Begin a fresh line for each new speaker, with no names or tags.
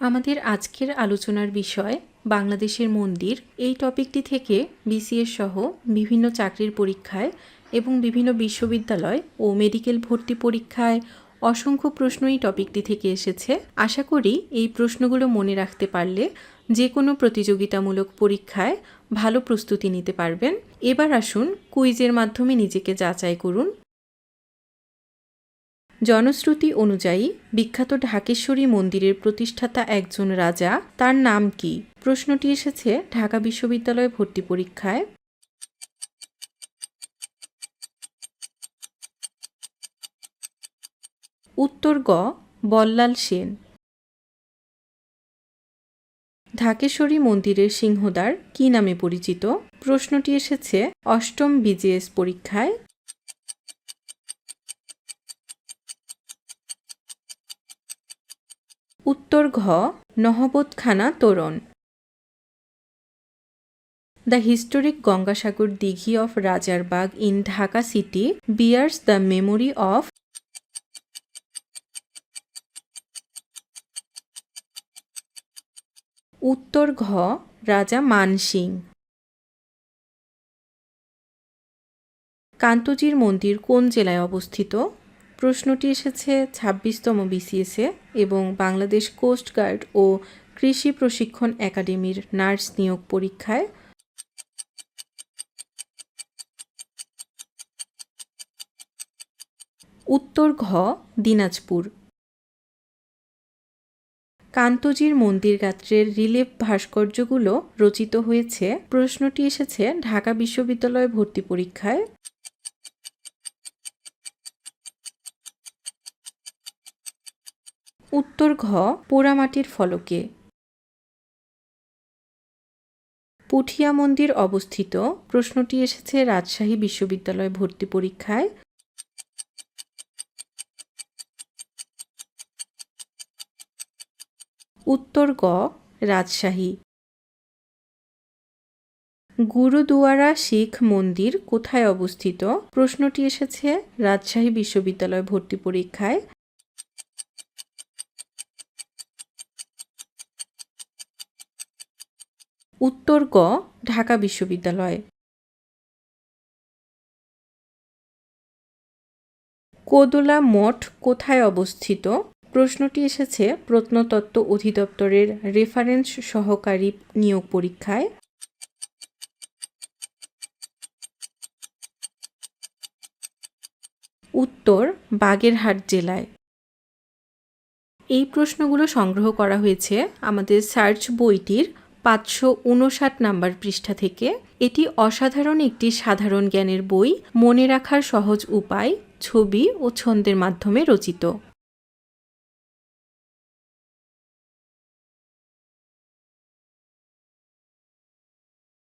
আমাদের আজকের আলোচনার বিষয় বাংলাদেশের মন্দির। এই টপিকটি থেকে বিসিএস সহ বিভিন্ন চাকরির পরীক্ষায় এবং বিভিন্ন বিশ্ববিদ্যালয় ও মেডিকেল ভর্তি পরীক্ষায় অসংখ্য প্রশ্ন এই টপিকটি থেকে এসেছে। আশা করি এই প্রশ্নগুলো মনে রাখতে পারলে যে কোনো প্রতিযোগিতামূলক পরীক্ষায় ভালো প্রস্তুতি নিতে পারবেন। এবার আসুন কুইজের মাধ্যমে নিজেকে যাচাই করুন জনশ্রুতি অনুযায়ী বিখ্যাত ঢাকেশ্বরী মন্দিরের প্রতিষ্ঠাতা একজন রাজা, তার নাম কি? প্রশ্নটি এসেছে ঢাকা বিশ্ববিদ্যালয় ভর্তি পরীক্ষায়। উত্তর গ, বল্লাল সেন। ঢাকেশ্বরী মন্দিরের সিংহদ্বার কি নামে পরিচিত? প্রশ্নটি এসেছে অষ্টম বিজেএস পরীক্ষায়। উত্তর ঘ নহবতখানা তোরণ। The historic Gangasagar Dighi of Rajarbagh in Dhaka city bears the memory of উত্তর ঘ, রাজা মানসিং। কান্তজির মন্দির কোন জেলায় অবস্থিত? প্রশ্নটি এসেছে ছাব্বিশতম বিসিএসে এবং বাংলাদেশ কোস্ট গার্ড ও কৃষি প্রশিক্ষণ একাডেমির নার্স নিয়োগ পরীক্ষায় উত্তর ঘ, দিনাজপুর। কান্তজির মন্দির গাত্রের রিলিফ ভাস্কর্যগুলো রচিত হয়েছে। প্রশ্নটি এসেছে ঢাকা বিশ্ববিদ্যালয় ভর্তি পরীক্ষায় উত্তর ঘ পোড়ামাটির ফলকে। পুঠিয়া মন্দির অবস্থিত। প্রশ্নটি এসেছে রাজশাহী বিশ্ববিদ্যালয় ভর্তি পরীক্ষায়। উত্তর গ, রাজশাহী। গুরুদুয়ারা শিখ মন্দির কোথায় অবস্থিত? প্রশ্নটি এসেছে রাজশাহী বিশ্ববিদ্যালয় ভর্তি পরীক্ষায়। উত্তর গ, ঢাকা বিশ্ববিদ্যালয়। কোদলা মঠ কোথায় অবস্থিত? প্রশ্নটি এসেছে প্রত্নতত্ত্ব অধিদপ্তরের রেফারেন্স সহকারী নিয়োগ পরীক্ষায়। উত্তর, বাগেরহাট জেলায়। এই প্রশ্নগুলো সংগ্রহ করা হয়েছে আমাদের সার্চ বইটির পাঁচশো উনষাট নাম্বার পৃষ্ঠা থেকে এটি অসাধারণ একটি সাধারণ জ্ঞানের বই, মনে রাখার সহজ উপায়, ছবি ও ছন্দের মাধ্যমে রচিত।